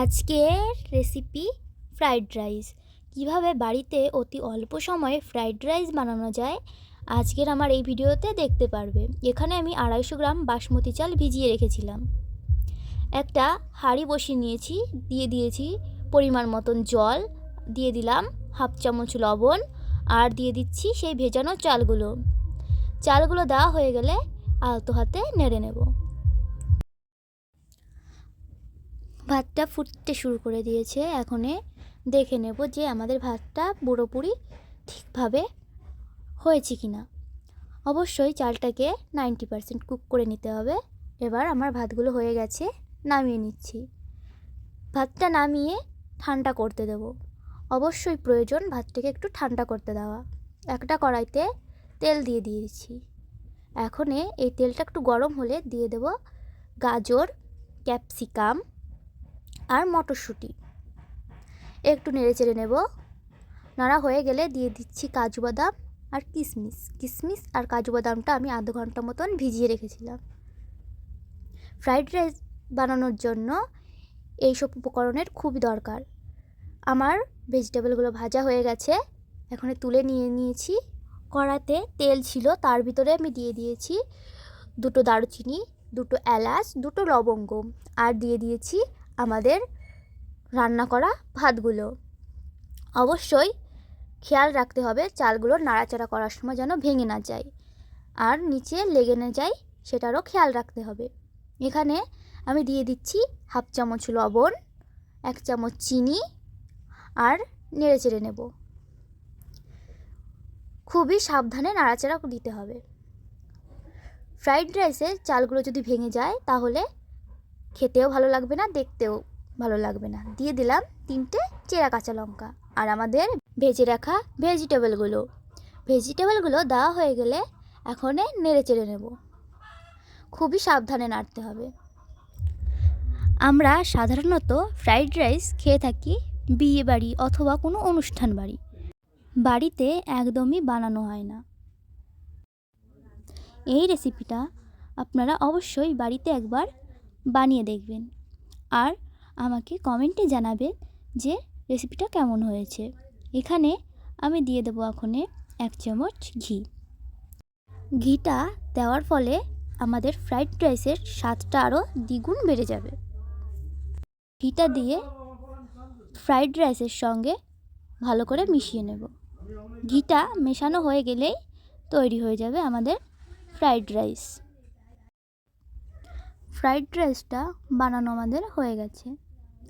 আজকের recipe fried rice কীভাবে বাড়িতে অতি অল্প সময়ে ফ্রাইড রাইস বানানো যায়, আজকের আমার এই ভিডিওতে দেখতে পারবে। এখানে আমি আড়াইশো গ্রাম বাসমতি চাল ভিজিয়ে রেখেছিলাম। একটা হাঁড়ি বসিয়ে নিয়েছি, দিয়ে দিয়েছি পরিমাণ মতন জল, দিয়ে দিলাম হাফ চামচ লবণ, আর দিয়ে দিচ্ছি সেই ভেজানো চালগুলো। চালগুলো দেওয়া হয়ে গেলে আলতো হাতে নেড়ে নেব। ভাতটা ফুটতে শুরু করে দিয়েছে। এখনে দেখে নেব যে আমাদের ভাতটা পুরোপুরি ঠিকভাবে হয়েছে কি না অবশ্যই চালটাকে নাইনটি পারসেন্ট কুক করে নিতে হবে। এবার আমার ভাতগুলো হয়ে গেছে, নামিয়ে নিচ্ছি। ভাতটা নামিয়ে ঠান্ডা করতে দেব। অবশ্যই প্রয়োজন ভাতটাকে একটু ঠান্ডা করতে দেওয়া। একটা কড়াইতে তেল দিয়ে দিয়েছি। এখনে এই তেলটা একটু গরম হলে দিয়ে দেব গাজর, ক্যাপসিকাম আর মটরশুঁটি। একটু নেড়ে চেড়ে নেব। নাড়া হয়ে গেলে দিয়ে দিচ্ছি কাজু বাদাম আর কিশমিশ কিশমিশ আর কাজু বাদামটা আমি আধ ঘণ্টা মতন ভিজিয়ে রেখেছিলাম। ফ্রাইড রাইস বানানোর জন্য এইসব উপকরণের খুবই দরকার। আমার ভেজিটেবলগুলো ভাজা হয়ে গেছে। এখন তুলে নিয়ে নিয়েছি। কড়াতে তেল ছিল, তার ভিতরে আমি দিয়ে দিয়েছি দুটো দারুচিনি, দুটো এলাচ, দুটো লবঙ্গ। আর দিয়ে দিয়েছি আমাদের রান্না করা ভাতগুলো। অবশ্যই খেয়াল রাখতে হবে চালগুলো নাড়াচাড়া করার সময় যেন ভেঙে না যায়। আর নিচে লেগে না যায় সেটারও খেয়াল রাখতে হবে। এখানে আমি দিয়ে দিচ্ছি হাফ চামচ লবণ, এক চামচ চিনি আর নেড়ে চেড়ে নেব। খুবই সাবধানে নাড়াচাড়া দিতে হবে। ফ্রাইড রাইসে চালগুলো যদি ভেঙে যায় তাহলে খেতেও ভালো লাগবে না, দেখতেও ভালো লাগবে না। দিয়ে দিলাম তিনটে চেরা কাঁচা লঙ্কা আর আমাদের ভেজে রাখা ভেজিটেবলগুলো। ভেজিটেবলগুলো দেওয়া হয়ে গেলে এখনে নেড়ে চেড়ে নেব। খুবই সাবধানে নাড়তে হবে। আমরা সাধারণত ফ্রাইড রাইস খেয়ে থাকি বিয়ে বাড়ি অথবা কোনো অনুষ্ঠান বাড়ি। বাড়িতে একদমই বানানো হয় না। এই রেসিপিটা আপনারা অবশ্যই বাড়িতে একবার বানিয়ে দেখবেন। আর আমাকে কমেন্টে জানাবেন যে রেসিপিটা কেমন হয়েছে। এখানে আমি দিয়ে দেবো এখনে এক চামচ ঘি। ঘিটা দেওয়ার ফলে আমাদের ফ্রাইড রাইসের স্বাদটা আরও দ্বিগুণ বেড়ে যাবে। ঘিটা দিয়ে ফ্রাইড রাইসের সঙ্গে ভালো করে মিশিয়ে নেব। ঘিটা মেশানো হয়ে গেলেই তৈরি হয়ে যাবে আমাদের ফ্রাইড রাইস। ফ্রাইড রাইসটা বানানো আমাদের হয়ে গেছে।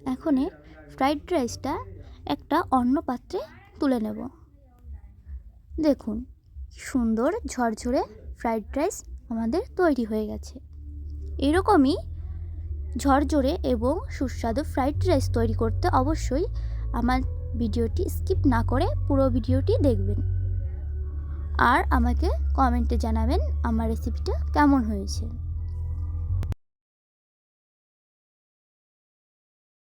এখনে ফ্রাইড রাইসটা একটা অন্য পাত্রে তুলে নেব। দেখুন সুন্দর ঝরঝরে ফ্রাইড রাইস আমাদের তৈরি হয়ে গেছে। এরকমই ঝরঝরে এবং সুস্বাদু ফ্রাইড রাইস তৈরি করতে অবশ্যই আমার ভিডিওটি স্কিপ না করে পুরো ভিডিওটি দেখবেন। আর আমাকে কমেন্টে জানাবেন আমার রেসিপিটা কেমন হয়েছে।